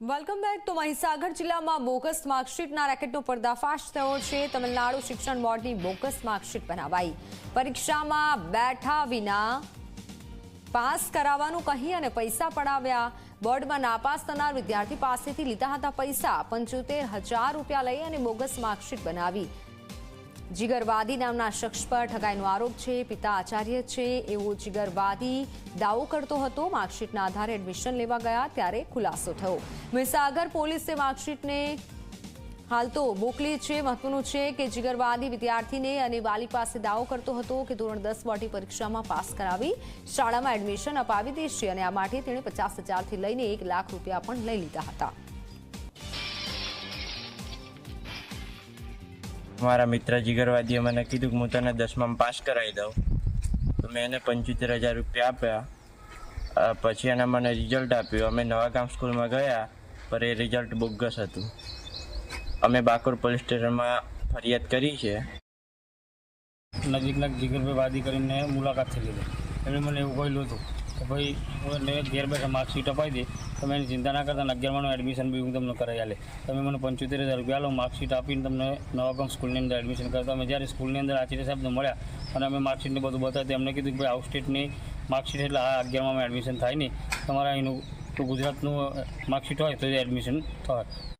Welcome back. તો મહીસાગર જિલ્લામાં bogus માર્કશીટના રેકેટનો પર્દાફાશ થયો છે. તમિલનાડુ શિક્ષણ બોર્ડની બોગસ માર્કશીટ બનાવાઈ. પરીક્ષામાં બેઠા વિના પાસ કરાવવાનું કહી અને પૈસા પડાવ્યા. બોર્ડમાં નાપાસ થનાર વિદ્યાર્થી પાસેથી લીધા હતા પૈસા. પંચોતેર હજાર રૂપિયા લઈ અને બોગસ માર્કશીટ બનાવી. જીગરવાદી નામના શખ્સ પર ઠગાઈનો આરોપ છે, પિતા આચાર્ય છે, એવો જીગરવાદી દાવો કરતો હતો. માર્કશીટના આધારે એડમિશન લેવા ગયા ત્યારે ખુલાસો થયો. મહીસાગર પોલીસે માર્કશીટને હાલ તો મોકલી છે. મહત્વનું છે કે જીગરવાદી વિદ્યાર્થીને અને વાલી પાસે દાવો કરતો હતો કે ધોરણ દસ બોર્ડની પરીક્ષામાં પાસ કરાવી શાળામાં એડમિશન અપાવી દેશે અને આ માટે તેણે પચાસ હજારથી લઈને એક લાખ રૂપિયા પણ લઈ લીધા હતા. મારા મિત્ર જીગરવાદીએ મને કીધું કે હું તને દસમામાં પાસ કરાવી દઉં. તો મેં એને પંચોતેર હજાર રૂપિયા આપ્યા. પછી એને મને રિઝલ્ટ આપ્યું. અમે નવા ગામ સ્કૂલમાં ગયા, પર એ રિઝલ્ટ બોગસ હતું. અમે બાકોર પોલીસ સ્ટેશનમાં ફરિયાદ કરી છે. નજીકના જીગરભાઈ વાદી કરીને મુલાકાત થઈ લીધી એમણે મને એવું કહ્યું હતું. કે ભાઈ મને ઘેર બેઠા માર્કશીટ અપાવી દે તમે એની ચિંતા ના કરતા અગિયારમાંનું એડમિશન બી હું તમને કરાવી આલે. તમે મને પંચોતેર હજાર રૂપિયા લો માર્કશીટ આપીને તમને નવાગામ સ્કૂલની અંદર એડમિશન કરતા અમે જ્યારે સ્કૂલની અંદર આચાર્ય સાહેબને મળ્યા અને અમે માર્કશીટને બધું બતાવ્યું એમને કીધું કે ભાઈ આઉટ સ્ટેટની માર્કશીટ એટલે આ અગિયારમાં એડમિશન થાય નહીં. તમારા તો ગુજરાતનું માર્કશીટ હોય તો એડમિશન થાય.